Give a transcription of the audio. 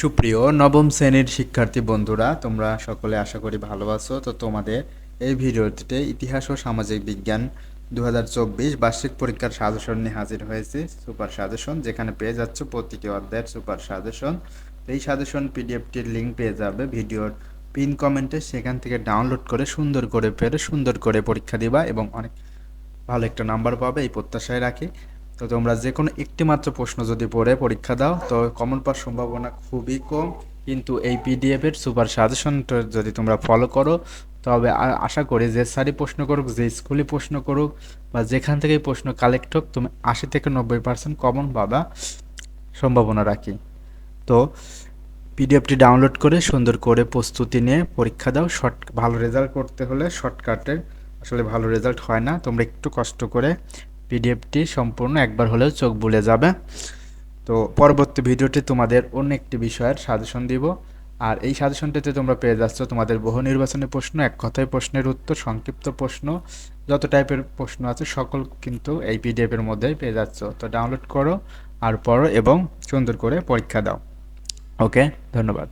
সুপ্রিয় নবম শ্রেণির শিক্ষার্থী বন্ধুরা, তোমরা সকলে আশা করি ভালো আছো। তো তোমাদের এই ভিডিওটিতে ইতিহাস ও সামাজিক বিজ্ঞান দু হাজার চব্বিশ বার্ষিক পরীক্ষার সাজেশন নিয়ে হাজির হয়েছে, সুপার সাজেশন, যেখানে পেয়ে যাচ্ছ প্রতিটি অধ্যায়ের সুপার সাজেশন। এই সাজেশন পিডিএফটির লিঙ্ক পেয়ে যাবে ভিডিওর পিন কমেন্টে, সেখান থেকে ডাউনলোড করে সুন্দর করে পেরে সুন্দর করে পরীক্ষা দিবা এবং অনেক ভালো একটা নাম্বার পাবে, এই প্রত্যাশায় রাখি। তো তোমরা যে কোনো একটি মাত্র প্রশ্ন যদি পড়ে, পরীক্ষা দাও, তো কমন পাওয়ার সম্ভাবনা খুবই কম। কিন্তু এই পিডিএফ এর সুপার সাজেশনটা যদি তোমরা ফলো করো, তবে আশা করি যে স্যারই প্রশ্ন করুক, যে স্কুলে প্রশ্ন করুক, বা যেখান থেকে প্রশ্ন কালেক্ট হোক, তুমি আশি থেকে নব্বই পার্সেন্ট কমন পাবা সম্ভাবনা রাখি। তো পিডিএফটি ডাউনলোড করে, সুন্দর করে প্রস্তুতি নিয়ে পরীক্ষা দাও। শর্ট ভালো রেজাল্ট করতে হলে শর্টকাটে আসলে ভালো রেজাল্ট হয় না। তোমরা একটু কষ্ট করে পিডিএফটি সম্পূর্ণ একবার হলেও চোখ বুলে যাবে। তো পরবর্তী ভিডিওটি তোমাদের অন্য একটি বিষয়ের সাজেশন দিব। আর এই সাজেশনটিতে তোমরা পেয়ে যাচ্ছ তোমাদের বহু নির্বাচনী প্রশ্ন, এক কথায় প্রশ্নের উত্তর, সংক্ষিপ্ত প্রশ্ন, যত টাইপের প্রশ্ন আছে সকল কিন্তু এই পিডিএফের মধ্যেই পেয়ে যাচ্ছ। তো ডাউনলোড করো, আর পড়ো এবং সুন্দর করে পরীক্ষা দাও। ওকে ধন্যবাদ।